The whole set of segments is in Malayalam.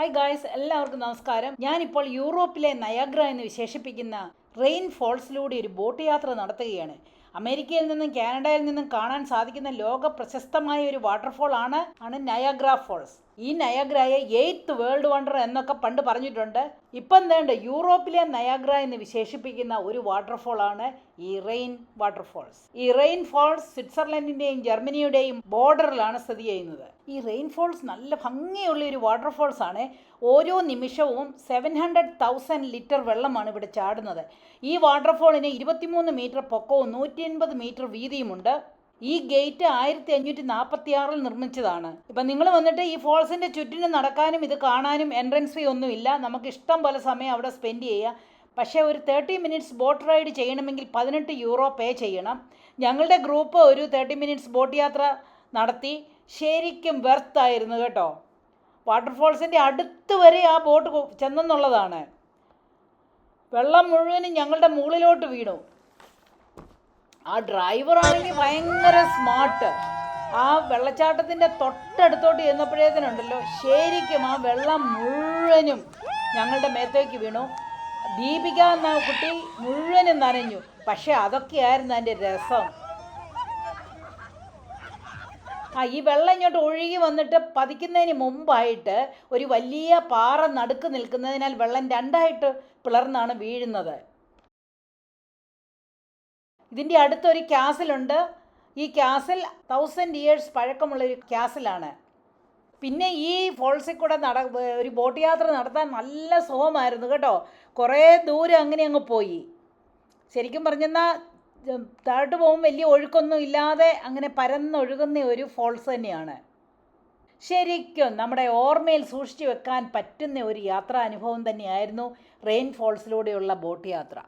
ഹായ് ഗായ്സ് എല്ലാവർക്കും നമസ്കാരം. ഞാനിപ്പോൾ യൂറോപ്പിലെ നയാഗ്ര എന്ന് വിശേഷിപ്പിക്കുന്ന റെയിൻ ഫോൾസിലൂടെ ഒരു ബോട്ട് യാത്ര നടത്തുകയാണ്. അമേരിക്കയിൽ നിന്നും കാനഡയിൽ നിന്നും കാണാൻ സാധിക്കുന്ന ലോക പ്രശസ്തമായ ഒരു വാട്ടർഫോൾ ആണ് ആണ് നയാഗ്ര ഫോൾസ് ഈ നയാഗ്രയെ എയ്ത്ത് വേൾഡ് വണ്ടർ എന്നൊക്കെ പണ്ട് പറഞ്ഞിട്ടുണ്ട്. ഇപ്പം വേണ്ട യൂറോപ്പിലെ നയാഗ്ര എന്ന് വിശേഷിപ്പിക്കുന്ന ഒരു വാട്ടർഫോൾ ആണ് ഈ റെയിൻ വാട്ടർഫോൾസ്. ഈ റെയിൻ ഫോൾസ് സ്വിറ്റ്സർലൻഡിന്റെയും ജർമ്മനിയുടെയും ബോർഡറിലാണ് സ്ഥിതി ചെയ്യുന്നത്. ഈ റെയിൻ ഫോൾസ് നല്ല ഭംഗിയുള്ള ഒരു വാട്ടർഫോൾസ് ആണ്. ഓരോ നിമിഷവും സെവൻ ഹൺഡ്രഡ് തൗസൻഡ് ലിറ്റർ വെള്ളമാണ് ഇവിടെ ചാടുന്നത്. ഈ വാട്ടർഫോളിന് ഇരുപത്തിമൂന്ന് മീറ്റർ പൊക്കവും നൂറ്റി മീറ്റർ വീതിയുമുണ്ട്. ഈ ഗേറ്റ് ആയിരത്തി അഞ്ഞൂറ്റി നാൽപ്പത്തി ആറിൽ നിർമ്മിച്ചതാണ്. ഇപ്പം നിങ്ങൾ വന്നിട്ട് ഈ ഫോൾസിന്റെ ചുറ്റിനും നടക്കാനും ഇത് കാണാനും എൻട്രൻസ് ഫീ ഒന്നുമില്ല നമുക്ക് ഇഷ്ടം പോലെ സമയം അവിടെ സ്പെൻഡ് ചെയ്യാം. പക്ഷേ ഒരു തേർട്ടി മിനിറ്റ്സ് ബോട്ട് റൈഡ് ചെയ്യണമെങ്കിൽ പതിനെട്ട് യൂറോ പേ ചെയ്യണം. ഞങ്ങളുടെ ഗ്രൂപ്പ് ഒരു തേർട്ടി മിനിറ്റ്സ് ബോട്ട് യാത്ര നടത്തി. ശരിക്കും വെർത്തായിരുന്നു കേട്ടോ. വാട്ടർഫോൾസിന്റെ അടുത്ത് വരെ ആ ബോട്ട് ചെന്നെന്നുള്ളതാണ്. വെള്ളം മുഴുവനും ഞങ്ങളുടെ മുകളിലോട്ട് വീണു. ആ ഡ്രൈവർ ആണെങ്കിൽ ഭയങ്കര സ്മാർട്ട് ആ വെള്ളച്ചാട്ടത്തിന്റെ തൊട്ടടുത്തോട്ട് ചെന്നപ്പോഴേത്തിനുണ്ടല്ലോ ശരിക്കും ആ വെള്ളം മുഴുവനും ഞങ്ങളുടെ മേത്തേക്ക് വീണു. ദീപിക എന്ന കുട്ടി മുഴുവനും നനഞ്ഞു. പക്ഷെ അതൊക്കെയായിരുന്നു അതിന്റെ രസം. ആ ഈ വെള്ളം ഇങ്ങോട്ട് ഒഴുകി വന്നിട്ട് പതിക്കുന്നതിന് മുമ്പായിട്ട് ഒരു വലിയ പാറ നടുക്ക് നിൽക്കുന്നതിനാൽ വെള്ളം രണ്ടായിട്ട് പിളർന്നാണ് വീഴുന്നത്. ഇതിന്റെ അടുത്തൊരു ക്യാസിലുണ്ട്. ഈ ക്യാസിൽ തൗസൻഡ് ഇയേഴ്സ് പഴക്കമുള്ള ഒരു ക്യാസിലാണ്. പിന്നെ ഈ ഫോൾസിൽ കൂടെ നട ഒരു ബോട്ട് യാത്ര നടത്താൻ നല്ല സുഖമായിരുന്നു കേട്ടോ. കുറേ ദൂരം അങ്ങനെ അങ്ങ് പോയി. ശരിക്കും പറഞ്ഞെന്നാൽ താഴോട്ട് പോകുമ്പോൾ വലിയ ഒഴുക്കൊന്നും ഇല്ലാതെ അങ്ങനെ പരന്നൊഴുകുന്ന ഒരു ഫോൾസ് തന്നെയാണ്. ശരിക്കും നമ്മുടെ ഓർമ്മയിൽ സൂക്ഷിച്ചു വെക്കാൻ പറ്റുന്ന ഒരു യാത്രാ അനുഭവം തന്നെയായിരുന്നു റെയിൻ ഫോൾസിലൂടെയുള്ള ബോട്ട് യാത്ര.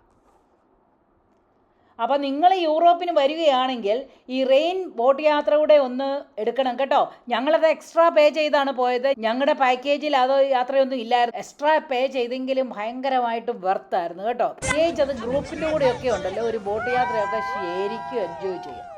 അപ്പോൾ നിങ്ങൾ യൂറോപ്പിന് വരികയാണെങ്കിൽ ഈ റെയിൻ ബോട്ട് യാത്ര കൂടെ ഒന്ന് എടുക്കണം കേട്ടോ. ഞങ്ങളത് എക്സ്ട്രാ പേ ചെയ്താണ് പോയത്. ഞങ്ങളുടെ പാക്കേജിൽ അത് യാത്രയൊന്നും ഇല്ലായിരുന്നു. എക്സ്ട്രാ പേ ചെയ്തെങ്കിലും ഭയങ്കരമായിട്ട് വെർത്തായിരുന്നു കേട്ടോ. പ്രത്യേകിച്ച് അത് ഗ്രൂപ്പിന്റെ കൂടെയൊക്കെ ഉണ്ടല്ലോ. ഒരു ബോട്ട് യാത്രയൊക്കെ ശരിക്കും എൻജോയ് ചെയ്യാം.